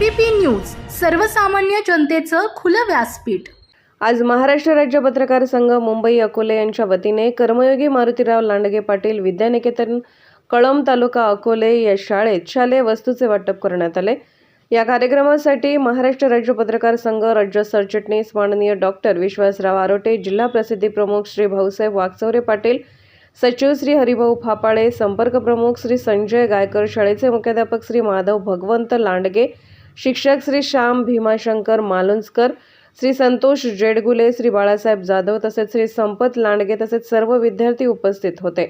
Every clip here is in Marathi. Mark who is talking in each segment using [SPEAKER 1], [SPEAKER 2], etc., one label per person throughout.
[SPEAKER 1] एबीपी न्यूज सर्वसामान्य जनतेचं खुलं व्यासपीठ.
[SPEAKER 2] आज महाराष्ट्र राज्य पत्रकार संघ मुंबई अकोले यांच्या वतीने कर्मयोगी मारुतीराव लांडगे पाटील विद्यानिकेतन कळंब तालुका अकोले या शाळेत शालेय वस्तूचे वाटप करण्यात आले. या कार्यक्रमासाठी महाराष्ट्र राज्य पत्रकार संघ राज्य सरचिटणीस माननीय डॉक्टर विश्वासराव आरोटे जिल्हा प्रसिद्धी प्रमुख श्री भाऊसाहेब वागचौरे पाटील सचिव श्री हरिभाऊ फापाळे संपर्क प्रमुख श्री संजय गायकर शाळेचे मुख्याध्यापक श्री माधव भगवंत लांडगे शिक्षक श्री श्याम भीमाशंकर मालुंजकर श्री संतोष जेडगुले श्री बाळासाहेब जाधव तसेच श्री संपत लांडगे तसेच सर्व विद्यार्थी उपस्थित होते.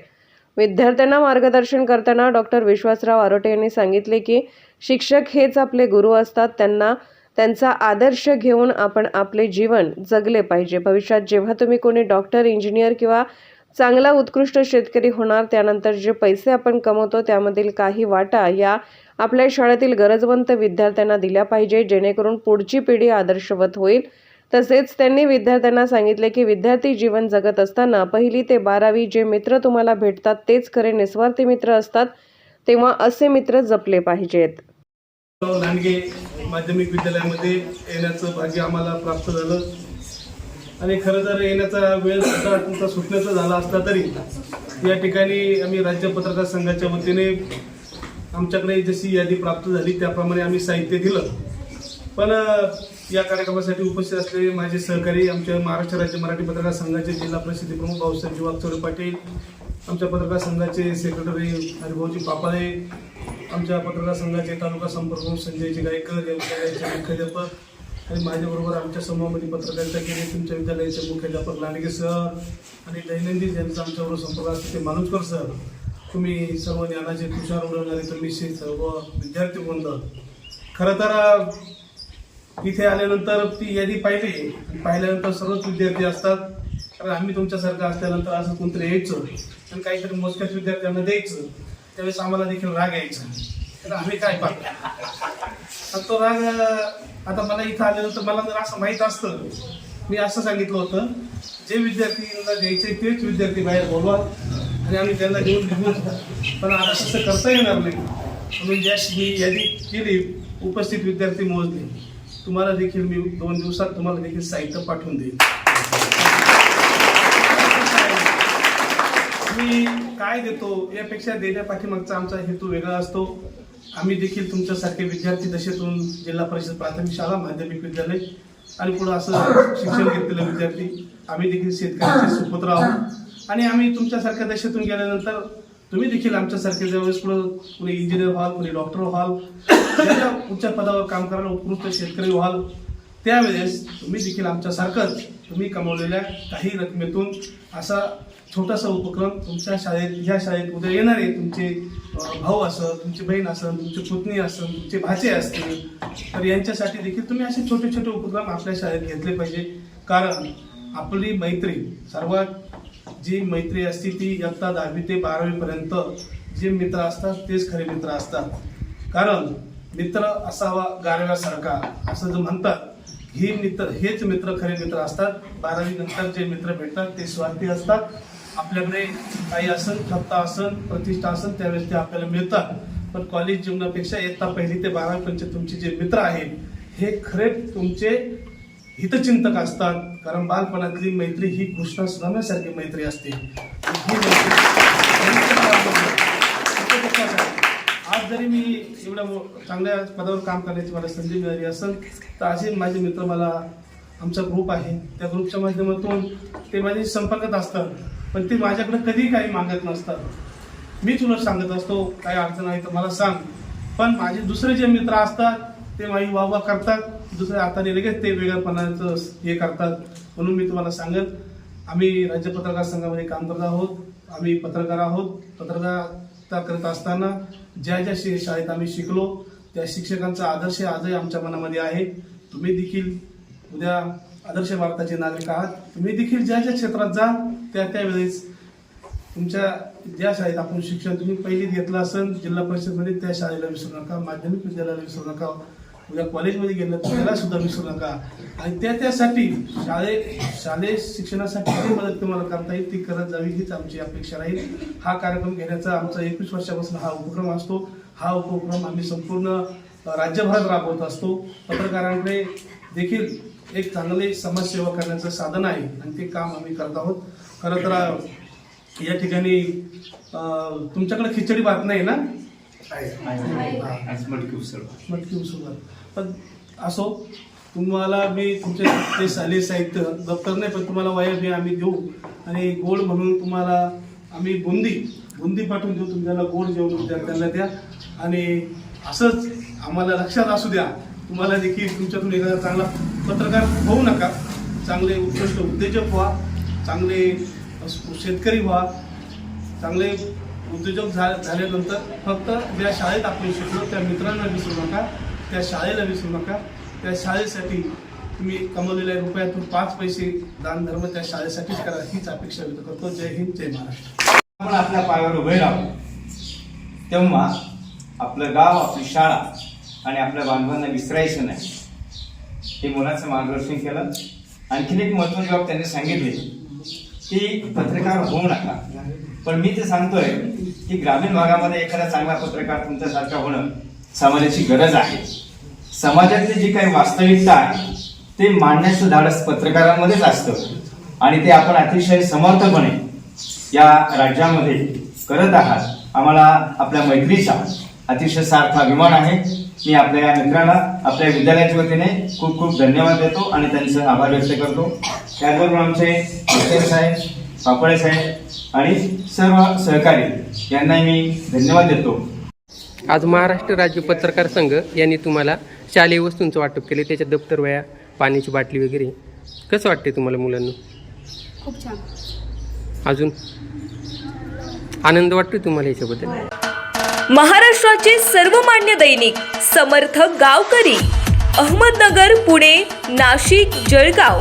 [SPEAKER 2] विद्यार्थ्यांना मार्गदर्शन करताना डॉक्टर विश्वासराव आरोटे यांनी सांगितले की शिक्षक हेच आपले गुरु असतात त्यांना त्यांचा आदर्श घेऊन आपण आपले जीवन जगले पाहिजे. भविष्यात जेव्हा तुम्ही कोणी डॉक्टर इंजिनियर किंवा चांगला उत्कृष्ट शेतकरी होणार त्यानंतर जे पैसे आपण कमवतो त्यामधील काही वाटा या आपल्या शाळेतील गरजवंत विद्यार्थ्यांना दिल्या पाहिजे जेणेकरून पुढची पिढी आदर्शवत होईल. तसेच त्यांनी विद्यार्थ्यांना सांगितले की विद्यार्थी जीवन जगत असताना पहिली ते बारावी जे मित्र तुम्हाला भेटतात तेच खरे निस्वार्थी मित्र असतात तेव्हा असे मित्र जपले पाहिजेत.
[SPEAKER 3] लांडगे माध्यमिक विद्यालयामध्ये येण्याचं भाग्य आम्हाला प्राप्त झालं. आणि खरं तर येण्याचा वेळ सुद्धा तुमचा सुटण्याचा झाला असला तरी या ठिकाणी आम्ही राज्य पत्रकार संघाच्या वतीने आमच्याकडे जशी यादी प्राप्त झाली त्याप्रमाणे आम्ही साहित्य दिलं. पण या कार्यक्रमासाठी उपस्थित असलेले माझे सहकारी आमच्या महाराष्ट्र राज्य मराठी पत्रकार संघाचे जिल्हा परिषदे प्रमुख भाऊसाहेब वागचौरे पाटील आमच्या पत्रकार संघाचे सेक्रेटरी हरिभाऊजी पापाळे आमच्या पत्रकार संघाचे तालुका संपर्क संजयजी गायकर या मुख्याध्यापक आणि माझ्याबरोबर आमच्या समूहामध्ये पत्रकारिता केली तुमच्या विद्यालयाचे मुख्याध्यापक लांडगे सर आणि दैनंदिन ज्यांचा आमच्याबरोबर संपर्क असतो ते मालुसकर सर. तुम्ही सर्व ज्ञानाचे तुषार उडवणारे तुम्ही शे- सर्व विद्यार्थी बंद खरं तर इथे आल्यानंतर ती यादी पाहिली. पाहिल्यानंतर सर्वच विद्यार्थी असतात. कारण आम्ही तुमच्यासारखं असल्यानंतर असं कोणतरी यायचं. आणि काहीतरी मोजक्याच विद्यार्थ्यांना द्यायचं. त्यावेळेस आम्हाला देखील राग यायचा. तर आम्ही काय पाहतो तो राग आता मला इथं आल्यानंतर मला जर असं माहीत असतं मी असं सांगितलं होतं जे विद्यार्थी द्यायचे तेच विद्यार्थी बाहेर बोलवा. आणि आम्ही त्यांना घेऊन निघून पण आता तसं करता येणार नाही. म्हणून ज्या मी यादी केली उपस्थित विद्यार्थी मोजले. तुम्हाला देखील मी दोन दिवसात तुम्हाला देखील साहित्य पाठवून देईन. मी काय देतो यापेक्षा देण्या पाठीमागचा आमचा हेतू वेगळा असतो. आम्ही देखील तुमच्यासारखे विद्यार्थी दशेतून जिल्हा परिषद प्राथमिक शाळा माध्यमिक विद्यालय आणि पुढं असं शिक्षण घेतलेलं विद्यार्थी आम्ही देखील शेतकऱ्यांचे सुपुत्र आहोत. आणि आम्ही तुमच्यासारख्या देशातून गेल्यानंतर तुम्ही देखील आमच्यासारखे ज्यावेळेस पुढे कुणी इंजिनियर व्हाल कुणी डॉक्टर व्हाल ज्या उच्च पदावर काम करायला उत्कृष्ट शेतकरी व्हाल त्यावेळेस तुम्ही देखील आमच्यासारखंच तुम्ही कमवलेल्या काही रकमेतून असा छोटासा उपक्रम तुमच्या शाळेत ह्या शाळेत उद्या येणारे तुमचे भाऊ असं तुमची बहीण असन तुमची पुतणी असन तुमचे भाचे असतील तर यांच्यासाठी देखील तुम्ही असे छोटे छोटे उपक्रम आपल्या शाळेत घेतले पाहिजे. कारण आपली मैत्री सर्वात जी मैत्री असते ती इयत्ता दहावी ते बारावीपर्यंत जे मित्र असतात तेच खरे मित्र असतात. कारण मित्र असावा गारव्यासारखा असं जे म्हणतात ही मित्र हेच मित्र खरे मित्र असतात. बारावी नंतर जे मित्र भेटतात ते स्वार्थी असतात. आपल्याकडे काही असन सत्ता असन प्रतिष्ठा असन त्यावेळेस ते आपल्याला मिळतात. पण कॉलेज जीवनापेक्षा इयत्ता पहिली ते बारावीपर्यंत तुमचे जे मित्र आहेत हे खरे तुमचे हितचिंतक असतात. कारण बालपणातली मैत्री ही कृष्णास रम्यासारखी मैत्री असते. आज जरी मी एवढ्या चांगल्या पदावर काम करण्याची मला संधी मिळाली असेल तर असे माझे मित्र मला आमचा ग्रुप आहे. त्या ग्रुपच्या माध्यमातून ते माझे संपर्कात असतात. पण ते माझ्याकडे कधी काही मागत नसतात. मी तुला सांगत असतो काही अडचण आहे तर मला सांग. पण माझे दुसरे जे मित्र असतात ते माझी वाह करतात. दुसऱ्या हाताने लगेच ते वेगळ्यापणाचं हे करतात म्हणून मी तुम्हाला सांगत आम्ही राज्य पत्रकार संघामध्ये काम करत आहोत आम्ही पत्रकार आहोत. पत्रकारिता करत असताना ज्या ज्या शे- शाळेत आम्ही शिकलो त्या शिक्षकांचा आदर्श आजही आमच्या मनामध्ये आहे. तुम्ही देखील उद्या आदर्श भारताचे नागरिक आहात. तुम्ही देखील ज्या ज्या क्षेत्रात जा त्या त्यावेळेस तुमच्या ज्या शाळेत आपण शिक्षण तुम्ही पहिले घेतलं असेल जिल्हा परिषदमध्ये त्या शाळेला विसरू नका माध्यमिक विद्यालयाला विसरू नका. उद्या कॉलेजमध्ये गेलं तर त्याला सुद्धा विसरू नका. आणि त्या त्यासाठी शाळे शालेय शिक्षणासाठी जी मदत तुम्हाला करता येईल ती करत जावी हीच आमची अपेक्षा राहील. हा कार्यक्रम घेण्याचा आमचा एकवीस वर्षापासून हा उपक्रम असतो. हा उपक्रम आम्ही संपूर्ण राज्यभरात राबवत असतो. पत्रकारांकडे देखील एक चांगले समाजसेवा करण्याचं साधन आहे आणि ते काम आम्ही करत आहोत. खरं तर या ठिकाणी तुमच्याकडे खिचडी भात नाही ना? मटकी उसळ पण असो तुम्हाला मी तुमचे ते शालेय साहित्य दप्तर नाही पण तुम्हाला वया बी आम्ही देऊ आणि गोड म्हणून तुम्हाला आम्ही बुंदी बुंदी पाठवून देऊ. तुमच्याला गोड जेवण विद्यार्थ्यांना द्या. आणि असंच आम्हाला लक्षात असू द्या. तुम्हाला देखील तुमच्यातून एखादा चांगला पत्रकार होऊ नका. चांगले उत्कृष्ट उद्योजक व्हा. चांगले शेतकरी व्हा. चांगले उद्योजक झाल्यानंतर फक्त ज्या शाळेत आपण शिकलो त्या मित्रांना विसरू नका त्या शाळेला विसरू नका. त्या शाळेसाठी तुम्ही कमवलेल्या रुपयातून पाच पैसे दान धर्म त्या शाळेसाठीच करा हीच अपेक्षा व्यक्त करतो. जय हिंद जय महाराष्ट्र.
[SPEAKER 4] आपण आपल्या पायावर उभे राहू. तेव्हा आपलं गाव आपली शाळा आणि आपल्या बांधवांना विसरायचं नाही. हे मुलाचं मार्गदर्शन केलं. आणखीन एक महत्वाची बाब त्यांनी सांगितली की पत्रकार होऊ नका. पण मी ते सांगतोय की ग्रामीण भागामध्ये एखादा चांगला पत्रकार तुमच्यासारखा होणं समाजाची गरज आहे. समाजातली जी काही वास्तविकता आहे ते मांडण्याचं धाडस पत्रकारांमध्येच असतं. आणि ते आपण अतिशय समर्थपणे या राज्यामध्ये करत आहात. आम्हाला आपल्या मैत्रीचा अतिशय सार्थ अभिमान आहे. मी आपल्या या मित्राला आपल्या विद्यालयाच्या वतीने खूप खूप धन्यवाद देतो आणि त्यांचे आभार व्यक्त करतो. त्याचबरोबर आमचे साहेब पापळे साहेब आणि सर्व सहकारी यांना मी धन्यवाद देतो.
[SPEAKER 5] आज महाराष्ट्र राज्य पत्रकार संघ यांनी तुम्हाला शालेय वस्तूंचं वाटप केले त्याच्या दप्तर वया पाण्याची बाटली वगैरे. कसं वाटते तुम्हाला मुलांना?
[SPEAKER 1] खूप छान.
[SPEAKER 5] अजून? आनंद वाटतो तुम्हाला याच्याबद्दल?
[SPEAKER 6] महाराष्ट्राचे सर्वमान्य दैनिक समर्थ गावकरी अहमदनगर पुणे नाशिक जळगाव.